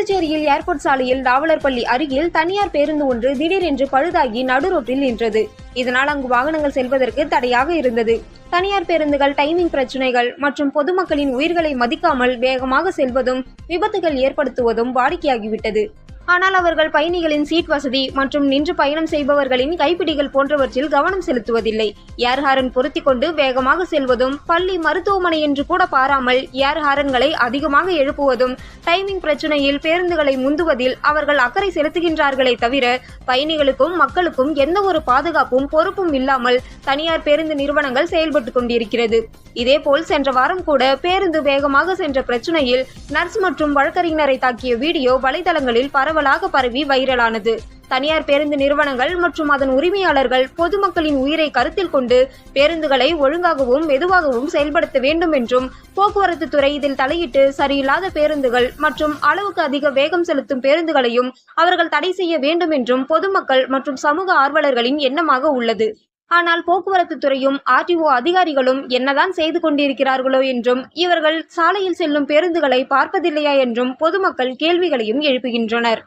புதுச்சேரியில் ஏர்போர்ட் சாலையில் நாவலர்பள்ளி அருகில் தனியார் பேருந்து ஒன்று திடீரென்று பழுதாகி நடுரோட்டில் நின்றது. இதனால் அங்கு வாகனங்கள் செல்வதற்கு தடையாக இருந்தது. தனியார் பேருந்துகள் டைமிங் பிரச்சினைகள் மற்றும் பொதுமக்களின் உயிர்களை மதிக்காமல் வேகமாக செல்வதும் விபத்துகள் ஏற்படுத்துவதும் வாடிக்கையாகிவிட்டது. ஆனால் அவர்கள் பயணிகளின் சீட் வசதி மற்றும் நின்று பயணம் செய்பவர்களின் கைப்பிடிகள் போன்றவற்றில் கவனம் செலுத்துவதில்லை. ஏர் ஹாரன் பொருத்தி கொண்டு வேகமாக செல்வதும் பள்ளி மருத்துவமனை என்று கூட பாராமல் ஏர் ஹாரன்களை அதிகமாக எழுப்புவதும் டைமிங் பிரச்சனையில் பேருந்துகளை முந்துவதில் அவர்கள் அக்கறை செலுத்துகின்றார்களே தவிர பயணிகளுக்கும் மக்களுக்கும் எந்த ஒரு பாதுகாப்பும் பொறுப்பும் இல்லாமல் தனியார் பேருந்து நிறுவனங்கள் செயல்பட்டு கொண்டிருக்கிறது. இதேபோல் சென்ற வாரம் கூட பேருந்து வேகமாக சென்ற பிரச்சனையில் நர்ஸ் மற்றும் வழக்கறிஞரை தாக்கிய வீடியோ வலைதளங்களில் பரவலாக பரவி வைரலானது. தனியார் பேருந்து நிறுவனங்கள் மற்றும் அதன் உரிமையாளர்கள் பொதுமக்களின் உயிரை கருத்தில் கொண்டு பேருந்துகளை ஒழுங்காகவும் மெதுவாகவும் செயல்படுத்த வேண்டும் என்றும் போக்குவரத்து துறை இதில் தலையிட்டு சரியில்லாத பேருந்துகள் மற்றும் அளவுக்கு அதிக வேகம் செலுத்தும் பேருந்துகளையும் அவர்கள் தடை செய்ய வேண்டும் என்றும் பொதுமக்கள் மற்றும் சமூக ஆர்வலர்களின் எண்ணமாக உள்ளது. ஆனால் போக்குவரத்து துறையும் ஆர்டிஓ அதிகாரிகளும் என்னதான் செய்து கொண்டிருக்கிறார்களோ என்றும் இவர்கள் சாலையில் செல்லும் பேருந்துகளை பார்ப்பதில்லையா என்றும் பொதுமக்கள் கேள்விகளையும் எழுப்புகின்றனர்.